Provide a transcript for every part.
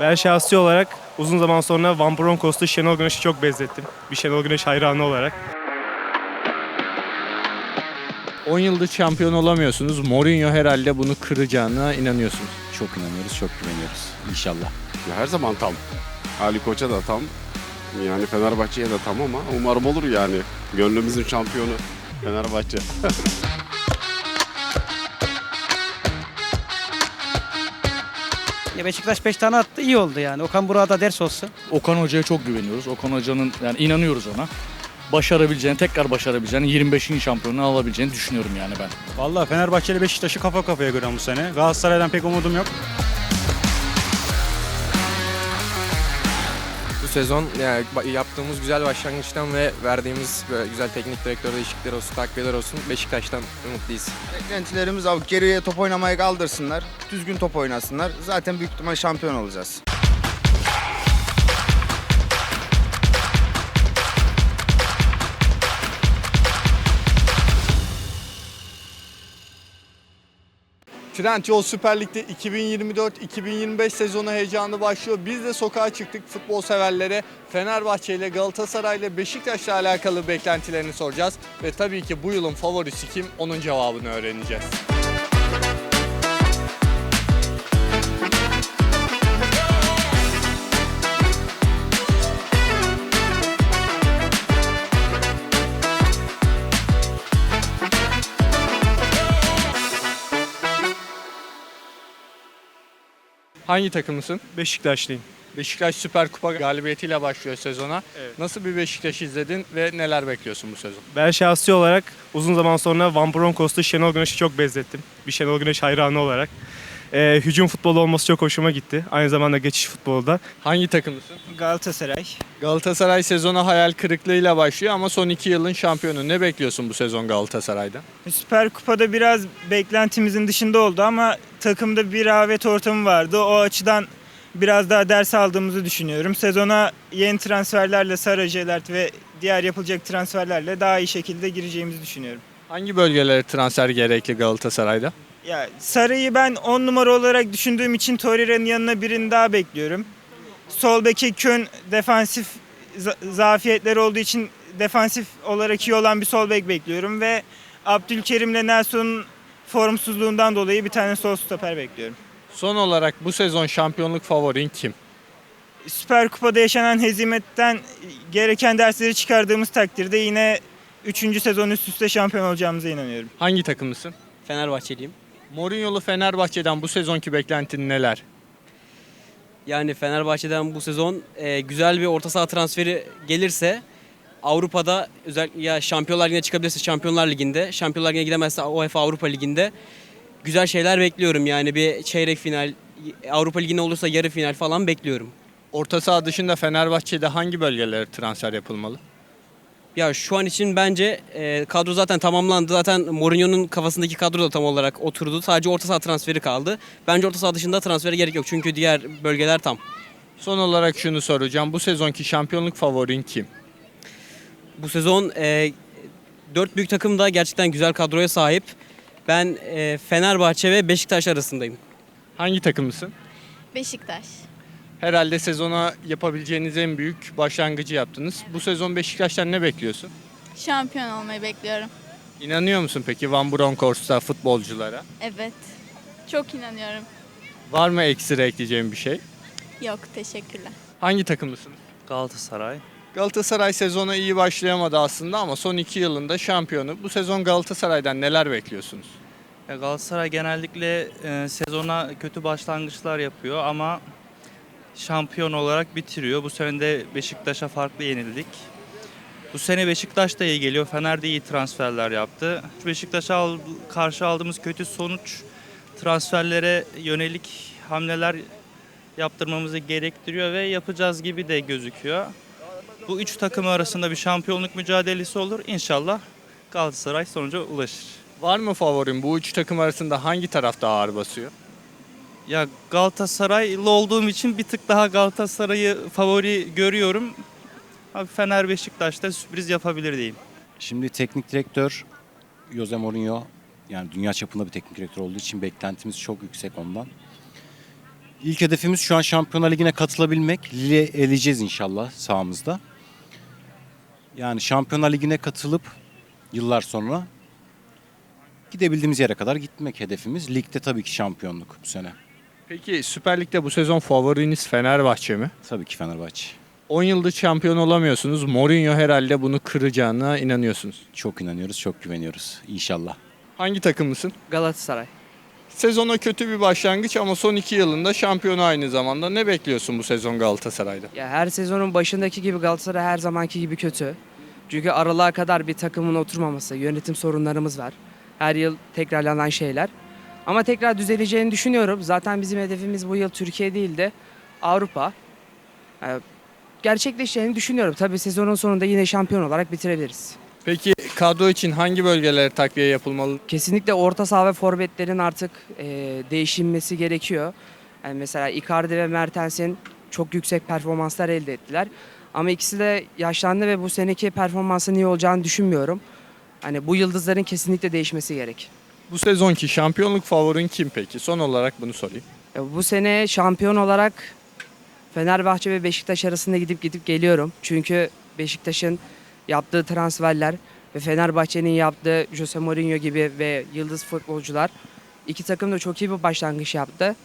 Ben şahsi olarak uzun zaman sonra Van Bronckhorst'u Şenol Güneş'i çok benzettim. Bir Şenol Güneş hayranı olarak. 10 yıldır şampiyon olamıyorsunuz. Mourinho herhalde bunu kıracağına inanıyorsunuz. Çok inanıyoruz, çok güveniyoruz. İnşallah. Ya her zaman tam. Ali Koç'a da tam. Yani Fenerbahçe'ye de tam ama umarım olur yani. Gönlümüzün şampiyonu Fenerbahçe. Ya Beşiktaş 5 tane attı iyi oldu yani. Okan Burak'a da ders olsun. Okan Hoca'ya çok güveniyoruz. Okan Hoca'nın yani inanıyoruz ona. Başarabileceğini, tekrar başarabileceğini, 25. şampiyonluğu alabileceğini düşünüyorum yani ben. Vallahi Fenerbahçe ile Beşiktaş'ı kafa kafaya gören bu sene. Galatasaray'dan pek umudum yok. Sezon yani yaptığımız güzel başlangıçtan ve verdiğimiz güzel teknik direktör değişiklikler olsun, takviyeler olsun Beşiktaş'tan umutluyuz. Beklentilerimiz abi geriye top oynamayı kaldırsınlar. Düzgün top oynasınlar. Zaten büyük ihtimal şampiyon olacağız. Trendyol Süper Lig'de 2024-2025 sezonu heyecanı başlıyor. Biz de sokağa çıktık futbol severlere. Fenerbahçe ile Galatasaray ile Beşiktaş'la alakalı beklentilerini soracağız. Ve tabii ki bu yılın favorisi kim onun cevabını öğreneceğiz. Hangi takımısın? Beşiktaşlıyım. Beşiktaş Süper Kupa galibiyetiyle başlıyor sezona. Evet. Nasıl bir Beşiktaş izledin ve neler bekliyorsun bu sezon? Ben şahsi olarak uzun zaman sonra Van Bronckhorst'u Şenol Güneş'i çok benzettim. Bir Şenol Güneş hayranı olarak. Ee, hücum futbolu olması çok hoşuma gitti. Aynı zamanda geçiş futbolu da. Hangi takımlısın? Galatasaray. Galatasaray sezona hayal kırıklığıyla başlıyor ama son iki yılın şampiyonu. Ne bekliyorsun bu sezon Galatasaray'da? Süper Kupa'da biraz beklentimizin dışında oldu ama takımda bir rağbet ortamı vardı. O açıdan biraz daha ders aldığımızı düşünüyorum. Sezona yeni transferlerle Sara Jelert ve diğer yapılacak transferlerle daha iyi şekilde gireceğimizi düşünüyorum. Hangi bölgelere transfer gerekli Galatasaray'da? Ya Sarı'yı ben 10 numara olarak düşündüğüm için Torreira'nın yanına birini daha bekliyorum. Sol beki Kön defansif za- zafiyetleri olduğu için defansif olarak iyi olan bir sol bek bekliyorum ve Abdülkerim'le Nelson'un formsuzluğundan dolayı bir tane sol stoper bekliyorum. Son olarak bu sezon şampiyonluk favorin kim? Süper Kupa'da yaşanan hezimetten gereken dersleri çıkardığımız takdirde yine 3. sezon üst üste şampiyon olacağımıza inanıyorum. Hangi takımlısın? Fenerbahçeliyim. Mourinho'lu Fenerbahçe'den bu sezonki beklentin neler? Yani Fenerbahçe'den bu sezon e, güzel bir orta saha transferi gelirse Avrupa'da özellikle ya Şampiyonlar Ligi'ne çıkabilirse Şampiyonlar Ligi'nde, Şampiyonlar Ligi'ne gidemezse UEFA Avrupa Ligi'nde güzel şeyler bekliyorum. Yani bir çeyrek final, Avrupa Ligi'ne olursa yarı final falan bekliyorum. Orta saha dışında Fenerbahçe'de hangi bölgelere transfer yapılmalı? Ya şu an için bence e, kadro zaten tamamlandı. Zaten Mourinho'nun kafasındaki kadro da tam olarak oturdu. Sadece orta saha transferi kaldı. Bence orta saha dışında transfere gerek yok. Çünkü diğer bölgeler tam. Son olarak şunu soracağım. Bu sezonki şampiyonluk favorin kim? Bu sezon e, dört büyük takım da gerçekten güzel kadroya sahip. Ben e, Fenerbahçe ve Beşiktaş arasındayım. Hangi takımlısın? Beşiktaş. Herhalde sezona yapabileceğiniz en büyük başlangıcı yaptınız. Bu sezon Beşiktaş'tan ne bekliyorsun? Şampiyon olmayı bekliyorum. İnanıyor musun peki Van Bronckhorst'a, futbolculara? Evet. Çok inanıyorum. Var mı ekstra ekleyeceğim bir şey? Yok teşekkürler. Hangi takımlısın? Galatasaray. Galatasaray sezona iyi başlayamadı aslında ama son iki yılında şampiyonu. Bu sezon Galatasaray'dan neler bekliyorsunuz? Galatasaray genellikle e, sezona kötü başlangıçlar yapıyor ama şampiyon olarak bitiriyor. Bu sene de Beşiktaş'a farklı yenildik. Bu sene Beşiktaş da iyi geliyor. Fener de iyi transferler yaptı. Beşiktaş'a karşı aldığımız kötü sonuç transferlere yönelik hamleler yaptırmamızı gerektiriyor ve yapacağız gibi de gözüküyor. Bu üç takım arasında bir şampiyonluk mücadelesi olur. İnşallah Galatasaray sonuca ulaşır. Var mı favorin? Bu üç takım arasında hangi taraf daha ağır basıyor? Ya Galatasaraylı olduğum için bir tık daha Galatasaray'ı favori görüyorum. Abi Fener Beşiktaş'ta sürpriz yapabilir diyeyim. Şimdi teknik direktör Jose Mourinho yani dünya çapında bir teknik direktör olduğu için beklentimiz çok yüksek ondan. İlk hedefimiz şu an Şampiyonlar Ligi'ne katılabilmek. Lille eleyeceğiz inşallah sahamızda. Yani Şampiyonlar Ligi'ne katılıp yıllar sonra gidebildiğimiz yere kadar gitmek hedefimiz. Ligde tabii ki şampiyonluk bu sene. Peki Süper Lig'de bu sezon favoriniz Fenerbahçe mi? Tabii ki Fenerbahçe. 10 yıldır şampiyon olamıyorsunuz. Mourinho herhalde bunu kıracağına inanıyorsunuz. Çok inanıyoruz, çok güveniyoruz. İnşallah. Hangi takımlısın? Galatasaray. Sezona kötü bir başlangıç ama son iki yılında şampiyon aynı zamanda. Ne bekliyorsun bu sezon Galatasaray'da? Ya her sezonun başındaki gibi Galatasaray her zamanki gibi kötü. Çünkü aralığa kadar bir takımın oturmaması, yönetim sorunlarımız var. Her yıl tekrarlanan şeyler. Ama tekrar düzeleceğini düşünüyorum. Zaten bizim hedefimiz bu yıl Türkiye değil de Avrupa. Yani gerçekleşeceğini düşünüyorum. Tabii sezonun sonunda yine şampiyon olarak bitirebiliriz. Peki kadro için hangi bölgelere takviye yapılmalı? Kesinlikle orta saha ve forvetlerin artık e, değişilmesi gerekiyor. Yani mesela Icardi ve Mertens'in çok yüksek performanslar elde ettiler. Ama ikisi de yaşlandı ve bu seneki performansın iyi olacağını düşünmüyorum. Hani bu yıldızların kesinlikle değişmesi gerek. Bu sezonki şampiyonluk favorin kim peki? Son olarak bunu sorayım. Ya Bu sene şampiyon olarak Fenerbahçe ve Beşiktaş arasında gidip gidip geliyorum. Çünkü Beşiktaş'ın yaptığı transferler ve Fenerbahçe'nin yaptığı Jose Mourinho gibi ve yıldız futbolcular iki takım da çok iyi bir başlangıç yaptı.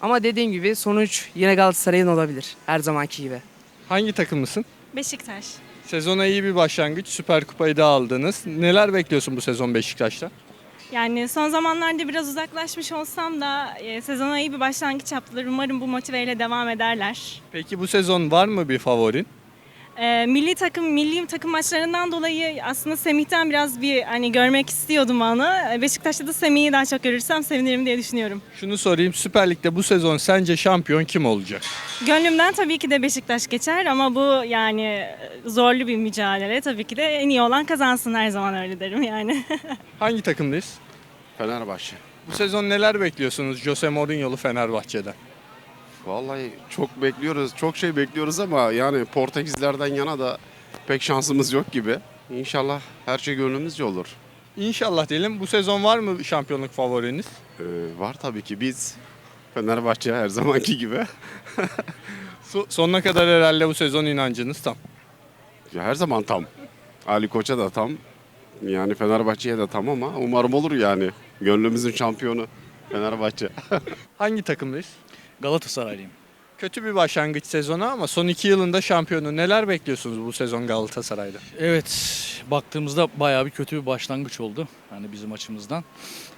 Ama dediğim gibi sonuç yine Galatasaray'ın olabilir her zamanki gibi. Hangi takımlısın? Beşiktaş. Sezona iyi bir başlangıç. Süper Kupayı da aldınız. Neler bekliyorsun bu sezon Beşiktaş'ta? Yani son zamanlarda biraz uzaklaşmış olsam da e, sezona iyi bir başlangıç yaptılar. Umarım bu motiveyle devam ederler. Peki bu sezon var mı bir favorin? E, milli takım, milli takım maçlarından dolayı aslında Semih'ten biraz bir hani görmek istiyordum onu. Beşiktaş'ta da Semih'i daha çok görürsem sevinirim diye düşünüyorum. Şunu sorayım. Süper Lig'de bu sezon sence şampiyon kim olacak? Gönlümden tabii ki de Beşiktaş geçer ama bu yani zorlu bir mücadele. Tabii ki de en iyi olan kazansın her zaman öyle derim yani. Hangi takımdayız? Fenerbahçe. Bu sezon neler bekliyorsunuz Jose Mourinho'lu Fenerbahçe'den? Vallahi çok bekliyoruz, çok şey bekliyoruz ama yani Portekizlerden yana da pek şansımız yok gibi. İnşallah her şey gönlümüzce olur. İnşallah diyelim. Bu sezon var mı şampiyonluk favoriniz? Ee, var tabii ki biz Fenerbahçe her zamanki gibi. So- sonuna kadar herhalde bu sezon inancınız tam. Ya her zaman tam. Ali Koç'a da tam. Yani Fenerbahçe'ye de tam ama umarım olur yani. Gönlümüzün şampiyonu Fenerbahçe. Hangi takımdayız? Galatasaraylıyım. Kötü bir başlangıç sezonu ama son iki yılında şampiyonu. Neler bekliyorsunuz bu sezon Galatasaray'da? Evet, baktığımızda bayağı bir kötü bir başlangıç oldu. Yani bizim açımızdan.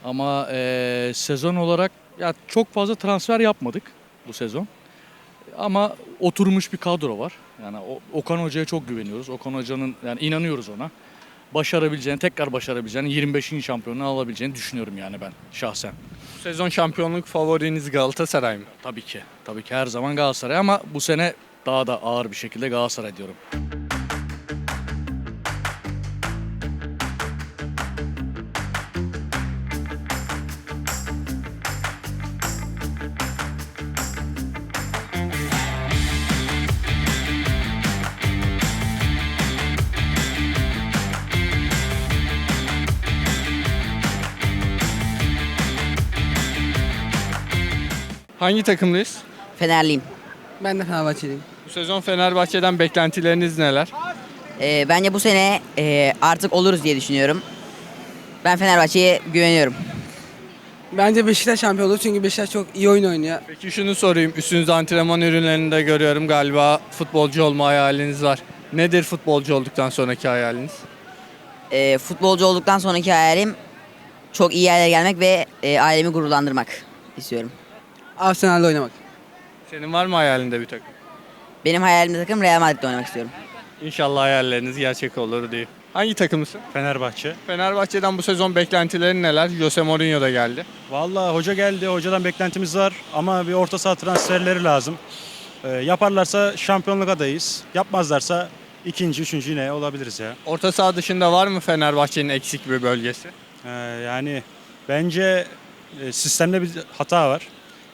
Ama eee, sezon olarak ya çok fazla transfer yapmadık bu sezon. Ama oturmuş bir kadro var. Yani Okan Hoca'ya çok güveniyoruz. Okan Hoca'nın yani inanıyoruz ona. Başarabileceğini, tekrar başarabileceğini, 25. şampiyonluğu alabileceğini düşünüyorum yani ben şahsen. Sezon şampiyonluk favoriniz Galatasaray mı? Tabii ki. Tabii ki her zaman Galatasaray ama bu sene daha da ağır bir şekilde Galatasaray diyorum. Hangi takımdayız? Fenerliyim. Ben de Fenerbahçeliyim. Bu sezon Fenerbahçe'den beklentileriniz neler? Ee, bence bu sene e, artık oluruz diye düşünüyorum. Ben Fenerbahçe'ye güveniyorum. Bence Beşiktaş şampiyon olur çünkü Beşiktaş çok iyi oyun oynuyor. Peki şunu sorayım. Üstünüzde antrenman ürünlerinde görüyorum galiba futbolcu olma hayaliniz var. Nedir futbolcu olduktan sonraki hayaliniz? Ee, futbolcu olduktan sonraki hayalim çok iyi yerlere gelmek ve e, ailemi gururlandırmak istiyorum. Arsenal'de oynamak. Senin var mı hayalinde bir takım? Benim hayalimde takım Real Madrid'de oynamak istiyorum. İnşallah hayalleriniz gerçek olur diye. Hangi takımlısın? Fenerbahçe. Fenerbahçe'den bu sezon beklentilerin neler? Jose Mourinho da geldi. Vallahi hoca geldi. Hocadan beklentimiz var ama bir orta saha transferleri lazım. Ee, yaparlarsa şampiyonluk adayız. Yapmazlarsa ikinci, üçüncü yine olabiliriz ya. Orta saha dışında var mı Fenerbahçe'nin eksik bir bölgesi? Ee, yani bence e, sistemde bir hata var.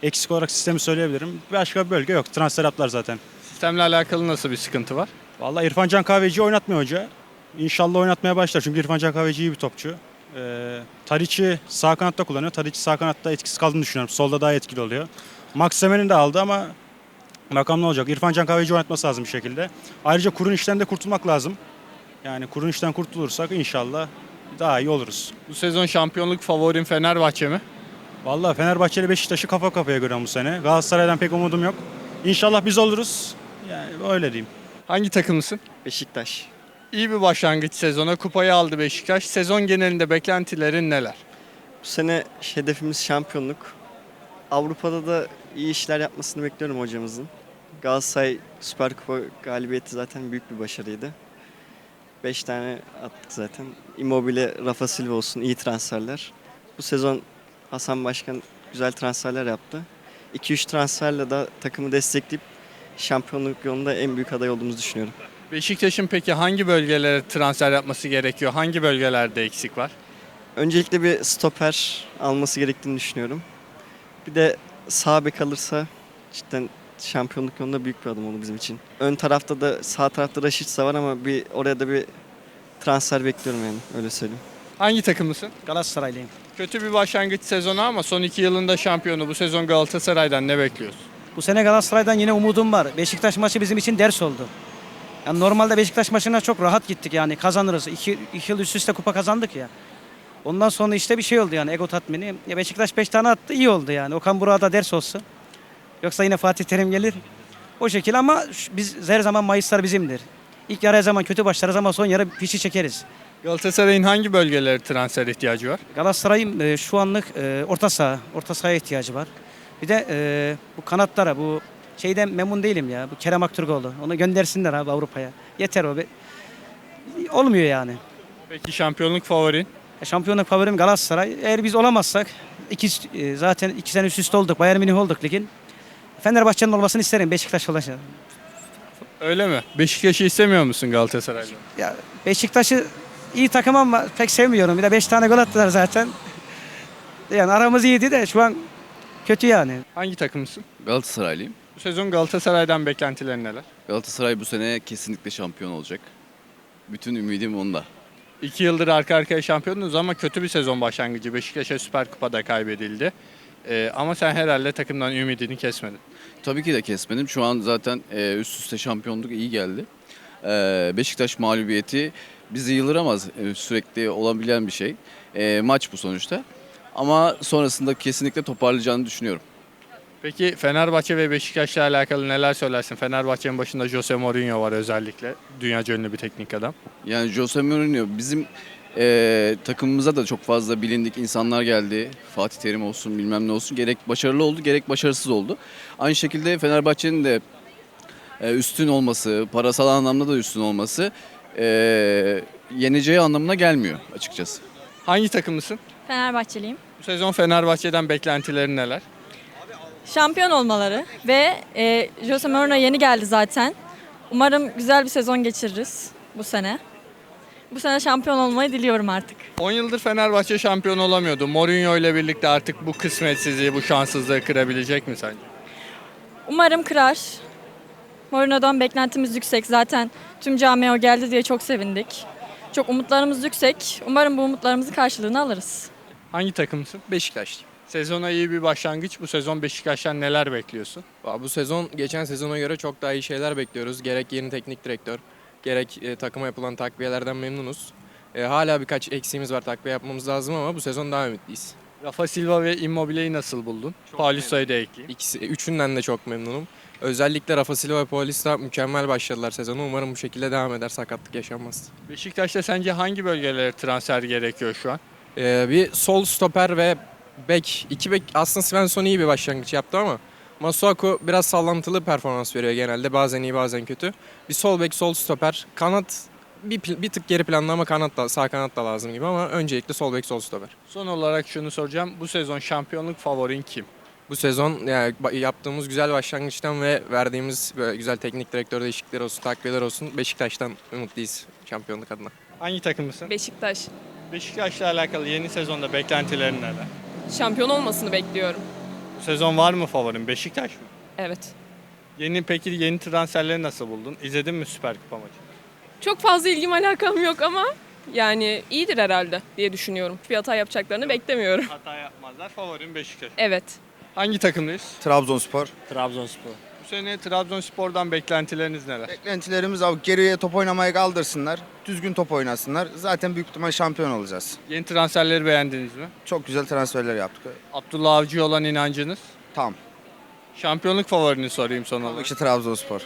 Eksik olarak sistemi söyleyebilirim. Başka bir bölge yok. Transfer yaptılar zaten. Sistemle alakalı nasıl bir sıkıntı var? Vallahi İrfan Can Kahveci'yi oynatmıyor hoca. İnşallah oynatmaya başlar çünkü İrfan Can Kahveci iyi bir topçu. Ee, Tadiç'i sağ kanatta kullanıyor. Tadiç sağ kanatta etkisiz kaldığını düşünüyorum. Solda daha etkili oluyor. Maksemen'in de aldı ama bakalım ne olacak. İrfan Can Kahveci oynatması lazım bir şekilde. Ayrıca kurun işten de kurtulmak lazım. Yani kurun işten kurtulursak inşallah daha iyi oluruz. Bu sezon şampiyonluk favorin Fenerbahçe mi? Vallahi Fenerbahçe ile Beşiktaş'ı kafa kafaya görüyorum bu sene. Galatasaray'dan pek umudum yok. İnşallah biz oluruz. Yani öyle diyeyim. Hangi takımlısın? Beşiktaş. İyi bir başlangıç sezona. Kupayı aldı Beşiktaş. Sezon genelinde beklentilerin neler? Bu sene hedefimiz şampiyonluk. Avrupa'da da iyi işler yapmasını bekliyorum hocamızın. Galatasaray Süper Kupa galibiyeti zaten büyük bir başarıydı. 5 tane attık zaten. Immobile, Rafa Silva olsun iyi transferler. Bu sezon Hasan Başkan güzel transferler yaptı. 2-3 transferle de takımı destekleyip şampiyonluk yolunda en büyük aday olduğumuzu düşünüyorum. Beşiktaş'ın peki hangi bölgelere transfer yapması gerekiyor? Hangi bölgelerde eksik var? Öncelikle bir stoper alması gerektiğini düşünüyorum. Bir de sağ bek alırsa cidden şampiyonluk yolunda büyük bir adım olur bizim için. Ön tarafta da sağ tarafta Raşitsa var ama bir oraya da bir transfer bekliyorum yani öyle söyleyeyim. Hangi takımlısın? Galatasaraylıyım. Kötü bir başlangıç sezonu ama son iki yılında şampiyonu. Bu sezon Galatasaray'dan ne bekliyorsun? Bu sene Galatasaray'dan yine umudum var. Beşiktaş maçı bizim için ders oldu. Yani normalde Beşiktaş maçına çok rahat gittik yani kazanırız. İki, iki yıl üst üste kupa kazandık ya. Ondan sonra işte bir şey oldu yani ego tatmini. Ya Beşiktaş 5 tane attı iyi oldu yani. Okan Burak'a da ders olsun. Yoksa yine Fatih Terim gelir. O şekil ama biz her zaman Mayıslar bizimdir. İlk yarı her zaman kötü başlarız ama son yarı fişi çekeriz. Galatasaray'ın hangi bölgelere transfer ihtiyacı var? Galatasaray'ın e, şu anlık e, orta saha, orta sahaya ihtiyacı var. Bir de e, bu kanatlara, bu şeyden memnun değilim ya. Bu Kerem Aktürkoğlu. Onu göndersinler abi Avrupa'ya. Yeter o. be. Olmuyor yani. Peki şampiyonluk favorin? E, Şampiyonluk favorim Galatasaray. Eğer biz olamazsak, iki, e, zaten iki sene üst üste olduk. Bayern Münih olduk ligin. Fenerbahçe'nin olmasını isterim Beşiktaş olacak. Öyle mi? Beşiktaş'ı istemiyor musun Galatasaray'da? Ya Beşiktaş'ı iyi takım ama pek sevmiyorum. Bir de 5 tane gol attılar zaten. Yani aramız iyiydi de şu an kötü yani. Hangi takımsın? Galatasaraylıyım. Bu sezon Galatasaray'dan beklentilerin neler? Galatasaray bu sene kesinlikle şampiyon olacak. Bütün ümidim onda. İki yıldır arka arkaya şampiyonunuz ama kötü bir sezon başlangıcı. Beşiktaş'a Süper Kupa'da kaybedildi. Ee, ama sen herhalde takımdan ümidini kesmedin. Tabii ki de kesmedim. Şu an zaten e, üst üste şampiyonluk iyi geldi. E, Beşiktaş mağlubiyeti bizi yıldıramaz. E, sürekli olabilen bir şey. E, maç bu sonuçta. Ama sonrasında kesinlikle toparlayacağını düşünüyorum. Peki Fenerbahçe ve Beşiktaş'la alakalı neler söylersin? Fenerbahçe'nin başında Jose Mourinho var özellikle. Dünyaca ünlü bir teknik adam. Yani Jose Mourinho bizim e, takımımıza da çok fazla bilindik insanlar geldi. Fatih Terim olsun bilmem ne olsun. Gerek başarılı oldu gerek başarısız oldu. Aynı şekilde Fenerbahçe'nin de e, üstün olması, parasal anlamda da üstün olması e, yeneceği anlamına gelmiyor açıkçası. Hangi takımlısın? Fenerbahçeliyim. Bu sezon Fenerbahçe'den beklentilerin neler? Şampiyon olmaları ve e, Jose Mourinho yeni geldi zaten. Umarım güzel bir sezon geçiririz bu sene. Bu sene şampiyon olmayı diliyorum artık. 10 yıldır Fenerbahçe şampiyon olamıyordu. Mourinho ile birlikte artık bu kısmetsizliği, bu şanssızlığı kırabilecek mi sence? Umarım kırar. Mourinho'dan beklentimiz yüksek. Zaten tüm camia geldi diye çok sevindik. Çok umutlarımız yüksek. Umarım bu umutlarımızın karşılığını alırız. Hangi takımsın? Beşiktaş. Sezona iyi bir başlangıç. Bu sezon Beşiktaş'tan neler bekliyorsun? Bu sezon geçen sezona göre çok daha iyi şeyler bekliyoruz. Gerek yeni teknik direktör, gerek e, takıma yapılan takviyelerden memnunuz. E, hala birkaç eksiğimiz var takviye yapmamız lazım ama bu sezon daha ümitliyiz. Rafa Silva ve Immobile'yi nasıl buldun? Paulusa'yı da ekleyeyim. İkisi, üçünden de çok memnunum. Özellikle Rafa Silva ve Paulista mükemmel başladılar sezonu. Umarım bu şekilde devam eder, sakatlık yaşanmaz. Beşiktaş'ta sence hangi bölgelere transfer gerekiyor şu an? Ee, bir sol stoper ve bek. iki bek aslında Svensson iyi bir başlangıç yaptı ama Masuaku biraz sallantılı performans veriyor genelde. Bazen iyi bazen kötü. Bir sol bek, sol stoper. Kanat bir, bir tık geri planda ama kanat da, sağ kanat da lazım gibi ama öncelikle sol bek, sol stoper. Son olarak şunu soracağım. Bu sezon şampiyonluk favorin kim? Bu sezon yani yaptığımız güzel başlangıçtan ve verdiğimiz böyle güzel teknik direktör değişiklikleri olsun, takviyeler olsun Beşiktaş'tan umutluyuz şampiyonluk adına. Hangi takımlısın? Beşiktaş. Beşiktaş'la alakalı yeni sezonda beklentilerin neler? Şampiyon olmasını bekliyorum. Bu sezon var mı favorin? Beşiktaş mı? Evet. Yeni peki yeni transferleri nasıl buldun? İzledin mi Süper Kupa maçı? Çok fazla ilgim alakam yok ama yani iyidir herhalde diye düşünüyorum. Bir hata yapacaklarını beklemiyorum. Hata yapmazlar. Favorin Beşiktaş. Evet. Hangi takımdayız? Trabzonspor. Trabzonspor. Bu sene Trabzonspor'dan beklentileriniz neler? Beklentilerimiz abi geriye top oynamayı kaldırsınlar. Düzgün top oynasınlar. Zaten büyük ihtimal şampiyon olacağız. Yeni transferleri beğendiniz mi? Çok güzel transferler yaptık. Abdullah Avcı'ya olan inancınız? Tam. Şampiyonluk favorini sorayım son olarak. Tabii ki Trabzonspor.